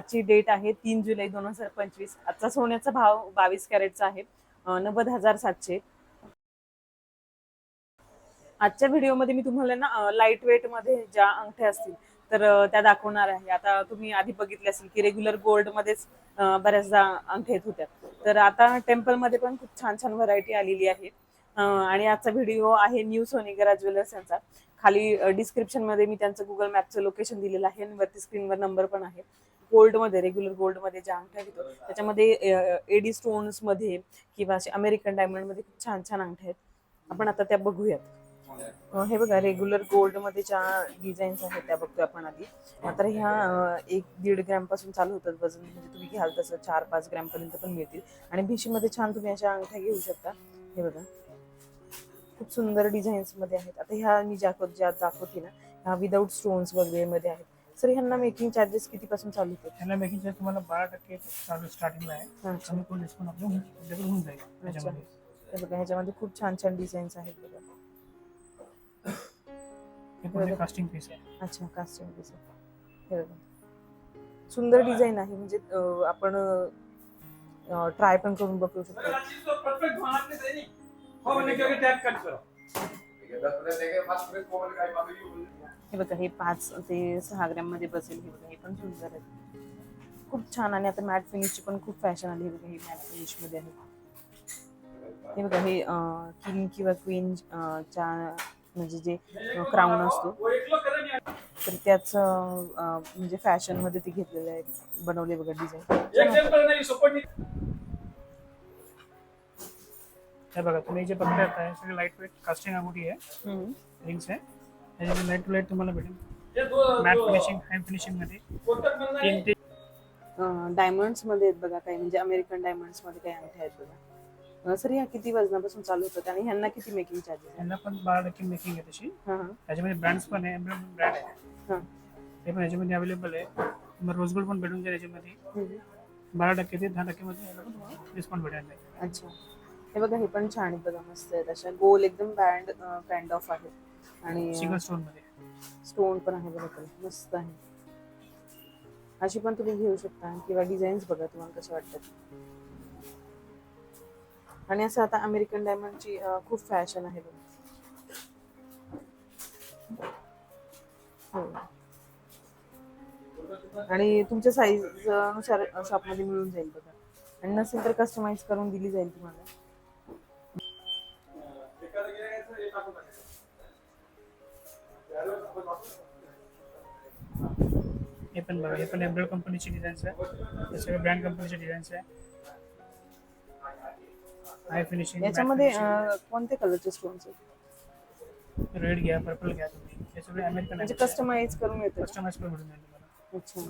आजची डेट आहे तीन जुलै दोन हजार पंचवीस. आजचा सोन्याचा भाव बावीस कॅरेटचा आहे नव्वद हजार सातशे. आजच्या व्हिडिओमध्ये मी तुम्हाला ना लाइट वेटमध्ये ज्या अंगठ्या असतील तर त्या दाखवणार आहे. आता तुम्ही आधी बघितले असेल की रेग्युलर गोल्ड मध्येच बऱ्याचदा अंगठ्या येत होत्या. तर आता टेम्पलमध्ये पण खूप छान छान व्हरायटी आलेली आहे. आणि आजचा व्हिडिओ आहे न्यू सोनेगरा ज्वेलर्स यांचा. खाली डिस्क्रिप्शनमध्ये मी त्यांचं गुगल मॅपचं लोकेशन दिलेलं आहे आणि वरती स्क्रीनवर नंबर पण आहे. गोल्डमध्ये रेग्युलर गोल्डमध्ये ज्या अंगठ्या घेतो त्याच्यामध्ये एडी स्टोन्समध्ये किंवा असे अमेरिकन डायमंडमध्ये खूप छान छान अंगठ्या आहेत. आपण आता त्या बघूयात. हे बघा रेग्युलर गोल्डमध्ये ज्या डिझाईन्स आहेत त्या बघतोय आपण आधी. मात्र ह्या एक दीड ग्रॅमपासून चालू होतात वजन. म्हणजे तुम्ही घ्याल तसं चार पाच ग्रॅम पर्यंत पण मिळतील. आणि भिशीमध्ये छान तुम्ही अशा अंगठ्या घेऊ शकता. हे बघा. खूप सुंदर डिझाईन्समध्ये आहेत. आता ह्या मी ज्या ज्या दाखवते ना ह्या विदाऊट स्टोन्स वगैरे मध्ये आहेत. सर ह्यांना मेकिंग चार्जेस कितीपासून चालू होतात? त्यांना मेकिंग चार्ज तुम्हाला बारा टक्के चालू स्टार्टिंगला आहे. अच्छा कमी कोण डिस्काउंट आपलं होऊन- आपल्याकडे होऊन जाईल त्याच्यामध्ये. हे बघा ह्याच्यामध्ये खूप छान छान डिझाईन्स आहेत बघा. हे पूर्ण कास्टिंग पीस आहे. अच्छा कास्टिंग पीस हे बघा. सुंदर डिझाईन आहे. म्हणजे अं, आपण ट्राय पण करून बघू शकतो. हे बघा हे पाच ते सहा ग्रॅममध्ये बसेल हे बघा हे पण सुंदर आहे. खूप छान आणि आता मॅट फिनिशची पण खूप फॅशन आली हे बघा हे मॅट फिनिशमध्ये आहे. हे बघा हे किंग किंवा क्वीन च्या म्हणजे जे क्राऊन असतो तर त्याच म्हणजे फॅशनमध्ये ते घेतलेलं आहे बनवले बघा डिझाईन हे बघा तुम्ही जे बघताय सगळे लाइट वेट कास्टिंग अंगुठी आहे रिंग्स आहे. त्याच्यामध्ये लाइट टू लाइट तुम्हाला भेटेल. मॅट फिनिशिंग हँड फिनिशिंगमध्ये. तीन ते डायमंड्समध्ये आहेत बघा काही म्हणजे अमेरिकन डायमंड्समध्ये काही अंगठ्या आहेत बघा. सर ह्या किती वजनापासून चालू होतात आणि ह्यांना किती मेकिंग चार्जेस यांना पण बारा टक्के मेकिंग आहे तशी. त्याच्यामध्ये ब्रँड्स पण आहे ब्रँड आहे. हा. ते पण याच्यामध्ये अवेलेबल आहे. तुम्हाला रोज गोल्ड पण भेटून जाईल याच्यामध्ये. बारा टक्के ते दहा पण तुम्हाला डिस्काउंट भेटेल जाईल अच्छा. हे बघा हे पण छान आहेत बघा मस्त आहेत. अशा गोल एकदम बँड बँड ऑफ आहेत. आणि सिंगल स्टोनमध्ये. स्टोन पण आहे बघा मस्त आहे. अशी पण तुम्ही घेऊ शकता किंवा डिझाईन्स बघा तुम्हाला कशा वाटतात आणि असं आता अमेरिकन डायमंडची खूप फॅशन आहे बघा. हो. आणि तुमच्या साईजनुसार शॉपमध्ये मिळून जाईल बघा. आणि नसेल तर कस्टमाइज करून दिली जाईल तुम्हाला. हे पण बघा हे पण एम्ब्रॉइड कंपनीची डिझाईन्स आहे. हे सगळे ब्रँड कंपनीचे डिझाईन्स आहे. हाय फिनिशिंग याच्यामध्ये कोणते कलरचे स्टोन्स आहेत? रेड घ्या पर्पल घ्या तुम्ही. हे सगळे अमेरिकन म्हणजे कस्टमाइज करून येतं कस्टमाइज भेटून जाईल तुम्हाला. अच्छा.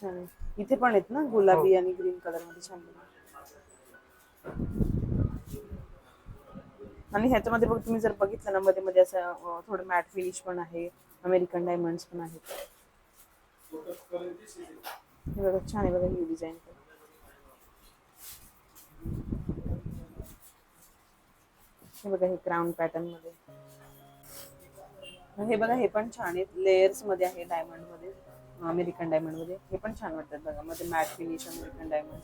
छान. इथे पण आहेत ना गुलाबी आणि ग्रीन कलरमध्ये छान. आणि ह्याच्यामध्ये बघ तुम्ही जर बघितलं ना मध्ये मध्ये असं थोडं मॅट फिनिश पण आहे. अमेरिकन डायमंड्स पण आहेत. हे बघा छान आहे बघा ही डिझाईन पण. हे बघा हे क्राऊन पॅटर्नमध्ये. हे बघा हे पण छान आहेत. लेयर्समध्ये आहे डायमंडमध्ये. अमेरिकन डायमंडमध्ये. हे पण छान वाटतात बघा. मध्ये मॅट फिनिश अमेरिकन डायमंड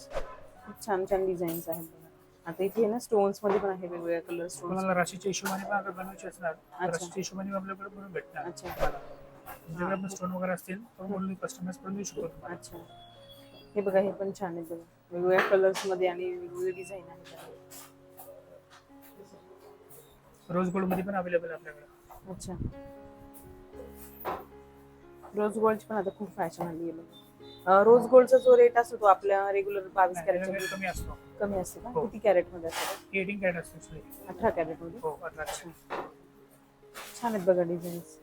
खूप छान छान डिझाईन्स आहेत बघा. आता इथे ना स्टोन्समध्ये पण आहे वेगवेगळ्या कलर स्टोन्स तुम्हाला राशीच्या हिशोबाने पण अगर बनवायची असणार. तर. राशीच्या हिशोबाने आपल्याकडे बनवून भेटणार. अच्छा. तुमच्याकडे पण स्टोन वगैरे असतील तर बोलून कस्टमाइज करून देऊ शकतो तुम्हाला. अच्छा. हे बघा हे पण छान बघा वेगवेगळ्या कलर्समध्ये आणि वेगवेगळे डिझाईन आहेत. रोज गोल्डमध्ये पण अवेलेबल आहे आपल्याकडे. अच्छा. रोज गोल्डची पण आता खूप फॅशन आली आहे बघा. रोज गोल्डचा जो रेट असतो तो आपल्या रेग्युलर बावीस कॅरेटच्या कमी असतो. कमी असतो का? हो. किती कॅरेटमध्ये असतो एटीन कॅरेट असतो. अठरा कॅरेटमध्ये? हो अठरा छान आहेत बघा डिझाईन्स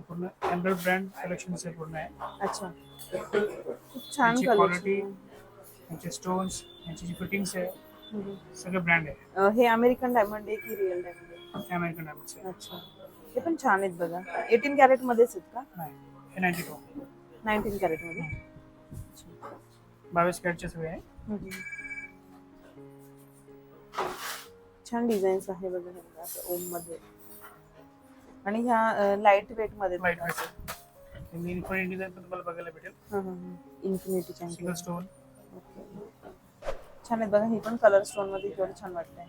पूर्ण. एम्ब्रॉइड ब्रँड कलेक्शनचे पूर्ण आहे. अच्छा. खूप छान यांची कलेक्शन क्वालिटी यांचे स्टोन्स यांची जी फिटिंग्स आहे सगळे ब्रँड आहे. हे अमेरिकन डायमंड आहे की रिअल डायमंड आहे? अमेरिकन डायमंडचे अच्छा. हे पण छान आहेत बघा. एटीन कॅरेट मध्येच आहेत का? नाही हे नाईन्टी टू नाईन्टीन कॅरेटमध्ये? अच्छा. बावीस कॅरेटचे सगळे आहे. हम्म. छान डिझाईन्स आहे बघा हे बघा, असं ओममध्ये आणि ह्या लाइट वेटमध्ये लाइट वेट मी इन्फोन डिझाईन पण तुम्हाला बघायला भेटेल. इन्फिनिटी सिंगल स्टोन छान आहेत बघा हे पण कलर स्टोनमध्ये केवढं छान वाटतंय.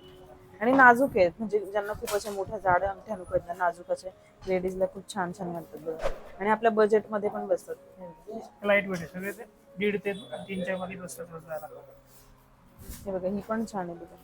आणि नाजूक आहेत म्हणजे ज्यांना खूप अशा मोठ्या जाड अंगठ्या नको आहेत ना नाजूक असे लेडीजला खूप छान छान वाटतात बघा. आणि आपल्या बजेटमध्ये पण बसतात. लाइट वेट आहे सगळे ते दीड ते तीनच्या मध्ये बसतात रोजाला हे बघा ही पण छान आहे बघा.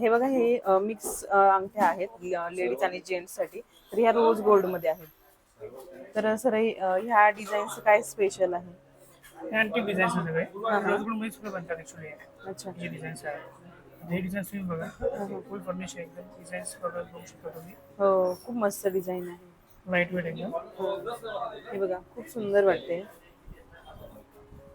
हे बघा हे मिक्स अंगठ्या आहेत लेडीज आणि जेंट्ससाठी. तर ह्या रोज गोल्डमध्ये आहेत. तर सर ह्या डिझाईनचं काय स्पेशल आहे? हे अँटिक डिझाईन सगळे. रोज गोल्डमध्ये सुद्धा बनतात ऍक्च्युली अच्छा हे डिझाईन्स हे तुम्ही बघा. फुल फर्निश आहे एकदम. डिझाईन्स बघा बघू शकता तुम्ही. हो खूप मस्त डिझाईन आहे. लाइट वेट एकदम. हे बघा खूप सुंदर वाटते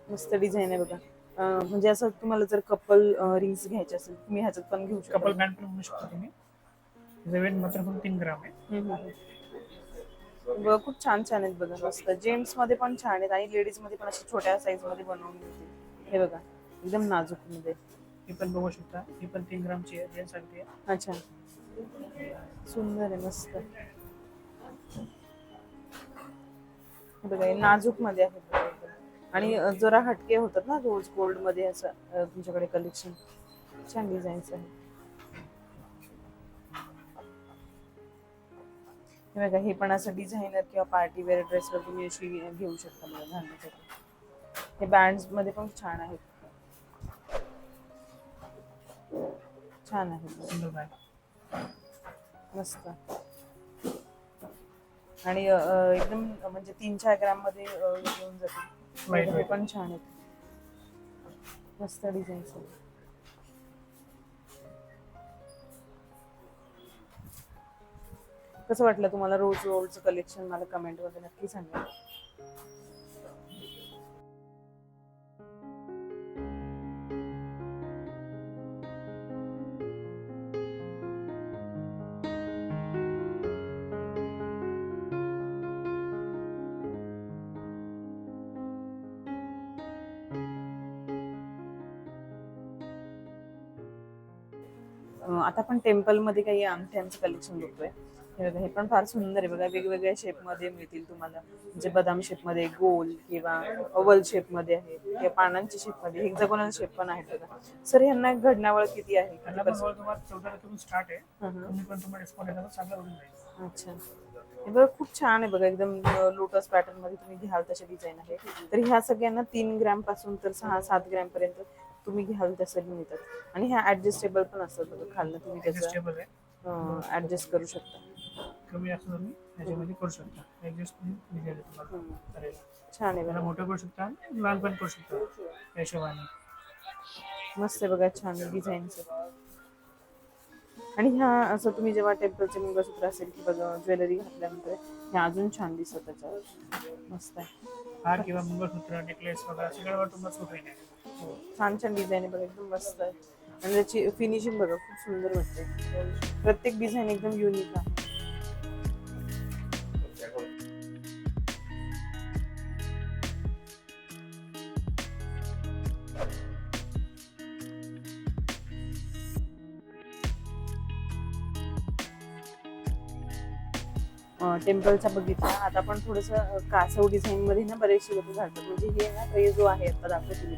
मस्त डिझाईन आहे बघा. म्हणजे असं तुम्हाला जर कपल रिंग्स घ्यायचे असेल तुम्ही ह्याच्यात पण घेऊ शकता. कपल बँड पण म्हणू शकता तुम्ही. त्याचं वेट मात्र फक्त तीन ग्राम आहे. खूप छान छान आहेत बघा मस्त. जेंट्समध्ये पण छान आहेत आणि लेडीजमध्ये पण अशा छोट्या साईजमध्ये बनवून मिळतील हे बघा एकदम नाजूकमध्ये. ही पण बघू शकता. ही पण तीन ग्रामची आहे जेंट्स आहे. अच्छा. सुंदर आहे मस्त. हे बघा हे नाजूकमध्ये आहे. आणि जरा हटके होतात ना रोज गोल्डमध्ये असं तुमच्याकडे कलेक्शन छान डिझाईन्स आहे हे बघा हे पण असं डिझायनर किंवा पार्टी वेअर ड्रेसवर तुम्ही अशी घेऊ शकता बघा घालण्यासाठी. हे बँड्समध्ये पण छान आहेत. छान आहे बघा. सिंगल बँड मस्त. आणि एकदम म्हणजे तीन चार ग्राममध्ये अ, येऊन जातील. Light weight. पण छान आहेत. मस्त डिझाईन कसं वाटलं तुम्हाला रोज रोजचं कलेक्शन मला कमेंटमध्ये नक्की सांगा. आता आपण टेम्पलमध्ये काही अंगठ्यांचं कलेक्शन बघतोय. हे बघा हे पण फार सुंदर आहे बघा. वेगवेगळ्या शेपमध्ये मिळतील तुम्हाला. म्हणजे बदाम शेपमध्ये गोल किंवा ओवल शेपमध्ये आहे किंवा पानांच्या शेपमध्ये हेक्झागोनल शेप पण आहेत बघा. सर ह्यांना घडण्यावळ किती आहे? स्टार्ट आहे. अच्छा. हे बघा खूप छान आहे बघा. एकदम लोटस पॅटर्नमध्ये तुम्ही घ्याल तसे डिझाईन आहे. तर ह्या सगळ्यांना तीन ग्रॅमपासून तर सहा सात ग्रॅम पर्यंत तुम्ही घ्याल तसं मिळतात आणि ह्या ऍडजस्टेबल पण असतात बघा खालनं तुम्ही त्याचं आहे. ऍडजस्ट करू शकता. कमी असं तुम्ही त्याच्यामध्ये करू शकता. ऍडजस्ट तुम्हाला छान आहे बघा. मोठं करू शकता आणि लहान पण करू शकता. त्या हिशोबाने मस्त आहे बघा छान डिझाईनच आणि ह्या असं तुम्ही जेव्हा टेम्पलचे मंगळसूत्र असेल किंवा ज्वेलरी घातल्यानंतर ह्या अजून छान दिसत त्याच्यावर. मस्त आहे. हार किंवा मंगळसूत्र नेकलेस वगैरे सगळ्यावर तुम्हाला सूट हो. छान छान डिझाईन आहे बघा एकदम मस्त आहे. आणि त्याची फिनिशिंग बघा खूप सुंदर वाटते प्रत्येक डिझाईन एकदम युनिक आहे. टेम्पलचा बघितला. आता आपण थोडस कासव डिझाईन मध्ये ना बरेचसे लोक घालतात. म्हणजे हे ना हे जो आहे आता दाखवते मी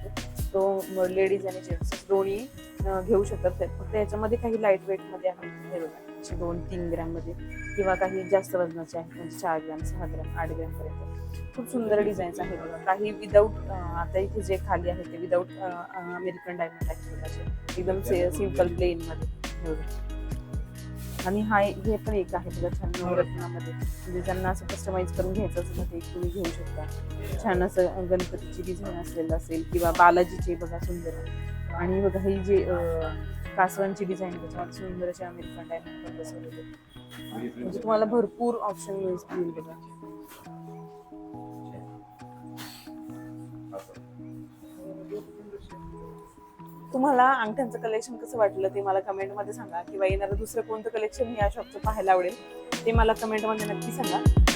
तो, लेडीज आणि जेंट्स दोन्ही घेऊ शकतात. फक्त याच्यामध्ये काही लाइट वेटमध्ये आहे. हे दोन तीन ग्रॅममध्ये. किंवा काही जास्त वजनाचे आहेत. म्हणजे चार ग्रॅम सहा ग्रॅम आठ ग्रॅम पर्यंत. खूप सुंदर डिझाईन्स आहेत. बघा. काही विदाऊट आता इथे जे खाली आहे ते विदाऊट अमेरिकन डायमंड आहे. एकदम सिंपल प्लेन मध्ये. बघा. आणि हा एक- हे पण एक आहे बघा छान नवरत्नामध्ये म्हणजे ज्यांना असं कस्टमाइज करून घ्यायचं असेल ते तुम्ही घेऊ शकता. छान असं गणपतीची डिझाईन असलेलं असेल किंवा बालाजीचे बघा सुंदर. आणि बघा ही जे कासवांची डिझाईन त्याच्यामध्ये सुंदर असे अमेरिकन डायमंड पण बसवलेले. म्हणजे तुम्हाला भरपूर ऑप्शन मिळतील बघा. तुम्हाला अंगठ्यांचं कलेक्शन कसं वाटलं ते मला कमेंटमध्ये सांगा. किंवा येणारं दुसरं कोणतं कलेक्शन या शॉपचं पाहायला आवडेल ते मला कमेंटमध्ये नक्की सांगा.